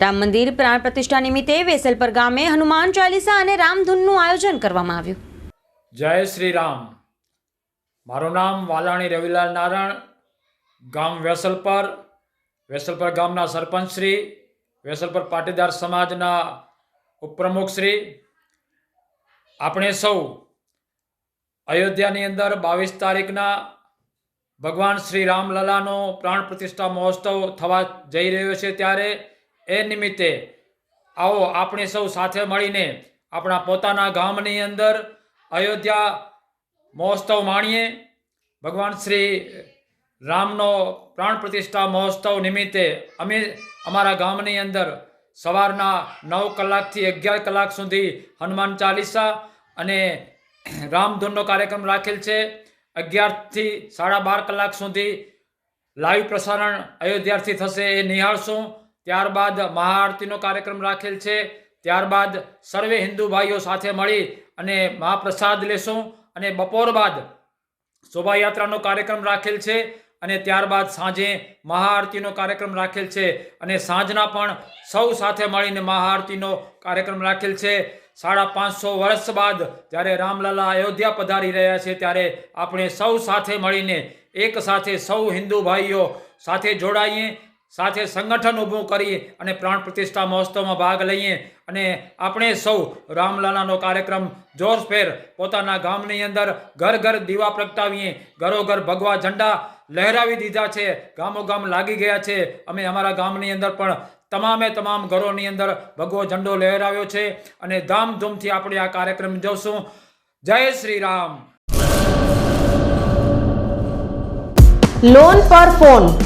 રામ મંદિર પ્રાણ પ્રતિષ્ઠા નિમિત્તે વેસલપર ગામે હનુમાન ચાલીસા અને રામધૂનનું આયોજન કરવામાં આવ્યું. જય શ્રી રામ. મારું નામ વાલાણી રવિલાલ નારાયણ. ગામ વેસલપર. વેસલપર ગામના સરપંચ શ્રી, વેસલપર પાટીદાર સમાજના ઉપપ્રમુખ શ્રી. આપણે સૌ અયોધ્યાની અંદર બાવીસ તારીખના ભગવાન શ્રી રામલલાનો પ્રાણ પ્રતિષ્ઠા મહોત્સવ થવા જઈ રહ્યો છે ત્યારે એ નિમિત્તે આવો આપણે સૌ સાથે મળીને આપણા પોતાના ગામની અંદર અયોધ્યા મહોત્સવ માણીએ. ભગવાન શ્રી રામનો પ્રાણ પ્રતિષ્ઠા મહોત્સવ નિમિત્તે અમે અમારા ગામની અંદર સવારના નવ કલાકથી અગિયાર કલાક સુધી હનુમાન ચાલીસા અને રામધૂનનો કાર્યક્રમ રાખેલ છે. અગિયારથી સાડા બાર કલાક સુધી લાઈવ પ્રસારણ અયોધ્યાથી થશે એ નિહાળશું. ત્યારબાદ મહાઆરતીનો કાર્યક્રમ રાખેલ છે. ત્યારબાદ સર્વે હિન્દુ ભાઈઓ સાથે મળી અને મહાપ્રસાદ લેશું અને બપોર બાદ શોભાયાત્રાનો કાર્યક્રમ રાખેલ છે અને ત્યારબાદ સાંજે મહાઆરતીનો કાર્યક્રમ રાખેલ છે અને સાંજના પણ સૌ સાથે મળીને મહાઆરતીનો કાર્યક્રમ રાખેલ છે. સાડા પાંચસો વર્ષ બાદ જ્યારે રામલાલા અયોધ્યા પધારી રહ્યા છે ત્યારે આપણે સૌ સાથે મળીને એક સાથે સૌ હિન્દુ ભાઈઓ સાથે જોડાઈએ સાથે સંગઠન ઊભું કરી અને પ્રાણ પ્રતિષ્ઠા મહોત્સવમાં ભાગ લઈએ અને આપણે સૌ રામલાલાનો કાર્યક્રમ જોશભેર પોતાના ગામની અંદર ઘર ઘર દીવા પ્રગટાવીએ. ઘરો ઘર ભગવા ઝંડા લહેરાવી દીધા છે. ગામો ગામ લાગી ગયા છે. અમે અમારા ગામની અંદર પણ તમામે તમામ ઘરોની અંદર ભગવો ઝંડો લહેરાવ્યો છે અને ધામધૂમથી આપણે આ કાર્યક્રમ જોશું. જય શ્રી રામ. લોન પર ફોન